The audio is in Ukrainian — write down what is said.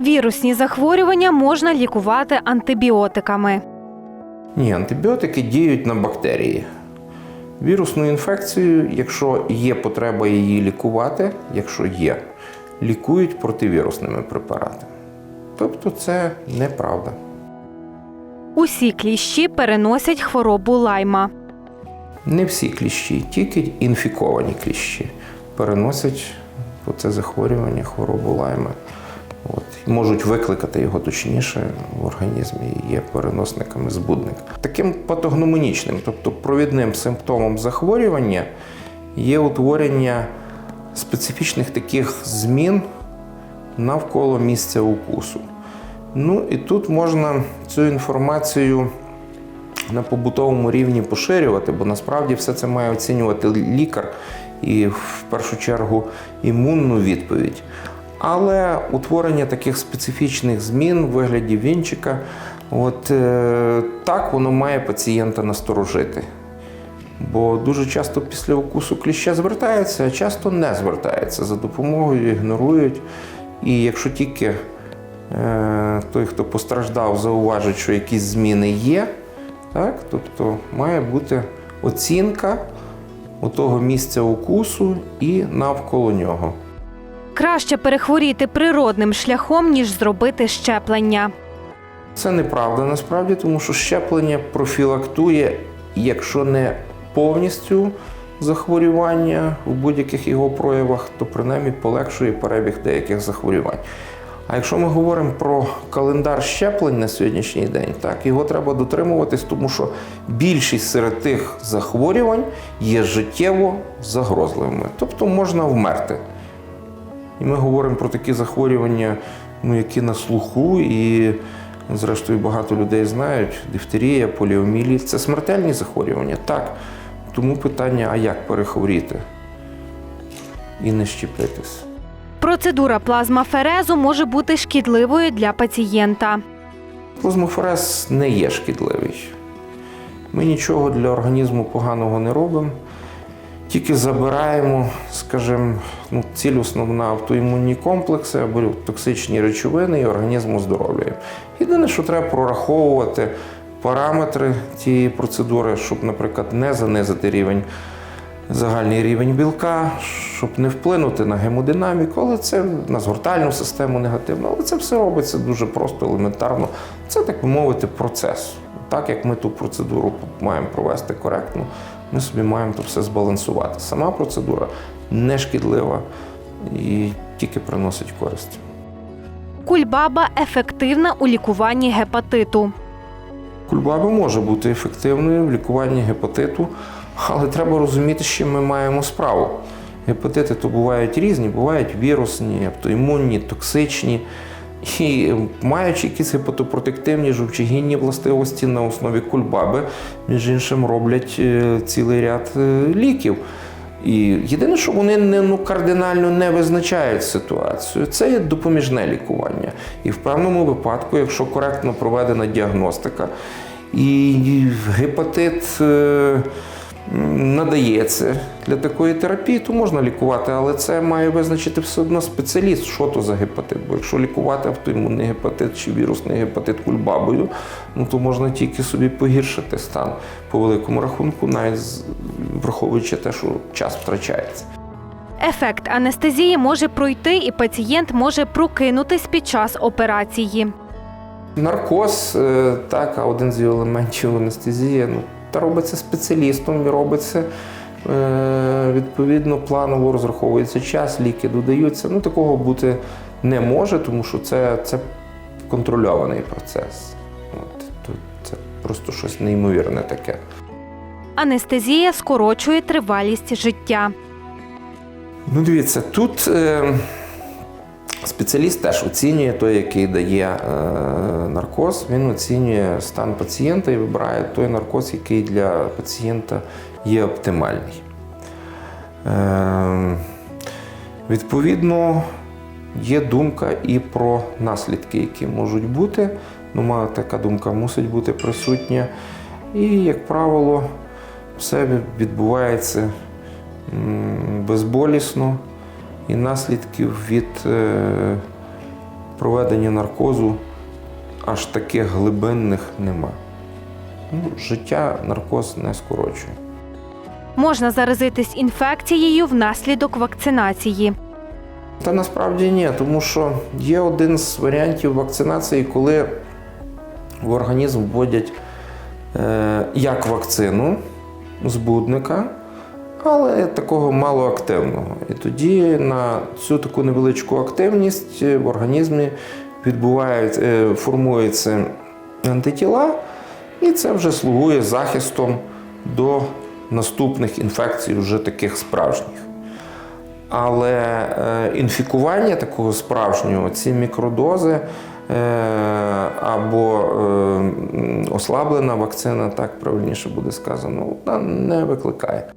Вірусні захворювання можна лікувати антибіотиками. Ні, антибіотики діють на бактерії. Вірусну інфекцію, якщо є потреба її лікувати, якщо є, лікують противірусними препаратами. Тобто це неправда. Усі кліщі переносять хворобу лайма. Не всі кліщі, тільки інфіковані кліщі переносять це захворювання, хворобу лайма. Можуть викликати його точніше в організмі і є переносниками збудника. Таким патогномонічним, тобто провідним симптомом захворювання є утворення специфічних таких змін навколо місця укусу. Ну і тут можна цю інформацію на побутовому рівні поширювати, бо насправді все це має оцінювати лікар і в першу чергу імунну відповідь. Але утворення таких специфічних змін в вигляді вінчика, от е, так воно має пацієнта насторожити. Бо дуже часто після укусу кліща звертаються, а часто не звертаються за допомогою, ігнорують. І якщо тільки е, той, хто постраждав, зауважить, що якісь зміни є, так, тобто має бути оцінка того місця укусу і навколо нього. Краще перехворіти природним шляхом, ніж зробити щеплення. Це неправда насправді, тому що щеплення профілактує, якщо не повністю захворювання у будь-яких його проявах, то принаймні полегшує перебіг деяких захворювань. А якщо ми говоримо про календар щеплень на сьогоднішній день, так його треба дотримуватись, тому що більшість серед тих захворювань є життєво загрозливими, тобто можна вмерти. І ми говоримо про такі захворювання, ну, які на слуху, і зрештою багато людей знають: дифтерія, поліоміліт це смертельні захворювання. Так. Тому питання: а як перехворіти і не щепитись? Процедура плазмаферезу може бути шкідливою для пацієнта. Плазмофорез не є шкідливий. Ми нічого для організму поганого не робимо, тільки забираємо, скажімо, ну, цілісно на автоімунні комплекси або токсичні речовини і організм оздоровлюємо. Єдине, що треба прораховувати параметри цієї процедури, щоб, наприклад, не занизити рівень. Загальний рівень білка, щоб не вплинути на гемодинаміку, але це на згортальну систему негативно. Але це все робиться дуже просто, елементарно. Це, так би мовити, процес. Так як ми ту процедуру маємо провести коректно, ми собі маємо то все збалансувати. Сама процедура не шкідлива і тільки приносить користь. Кульбаба ефективна у лікуванні гепатиту. Кульбаба може бути ефективною в лікуванні гепатиту, але треба розуміти, з чим ми маємо справу. Гепатити то бувають різні, бувають вірусні, автоімунні, токсичні. І маючи якісь гепатопротективні жовчогінні властивості на основі кульбаби, між іншим роблять е, цілий ряд е, ліків. І єдине, що вони не ну, кардинально не визначають ситуацію, це є допоміжне лікування. І в певному випадку, якщо коректно проведена діагностика, і гепатит е, надається для такої терапії, то можна лікувати, але це має визначити все одно спеціаліст, що то за гепатит. Бо якщо лікувати автоімунний гепатит чи вірусний гепатит кульбабою, ну то можна тільки собі погіршити стан по великому рахунку, навіть враховуючи те, що час втрачається. Ефект анестезії може пройти, і пацієнт може прокинутись під час операції. Наркоз, е, так, а один з елементів анестезія, ну, та робиться спеціалістом і робиться е, відповідно планово розраховується час, ліки додаються. Ну, такого бути не може, тому що це, це контрольований процес. От, тут це просто щось неймовірне таке. Анестезія скорочує тривалість життя. Ну, дивіться, тут е, спеціаліст теж оцінює той, який дає е, наркоз. Він оцінює стан пацієнта і вибирає той наркоз, який для пацієнта є оптимальний. Е, відповідно, є думка і про наслідки, які можуть бути. Ну, така думка мусить бути присутня. І, як правило, все відбувається безболісно, і наслідків від е, проведення наркозу аж таких глибинних нема. Ну, життя наркоз не скорочує. Можна заразитись інфекцією внаслідок вакцинації. Та насправді ні, тому що є один з варіантів вакцинації, коли в організм вводять е, як вакцину збудника, але такого малоактивного. І тоді на цю таку невеличку активність в організмі відбувають, е, формуються антитіла, і це вже слугує захистом до наступних інфекцій, вже таких справжніх. Але е, інфікування такого справжнього, ці мікродози е, або ослаблена вакцина, так правильніше буде сказано, вона не викликає.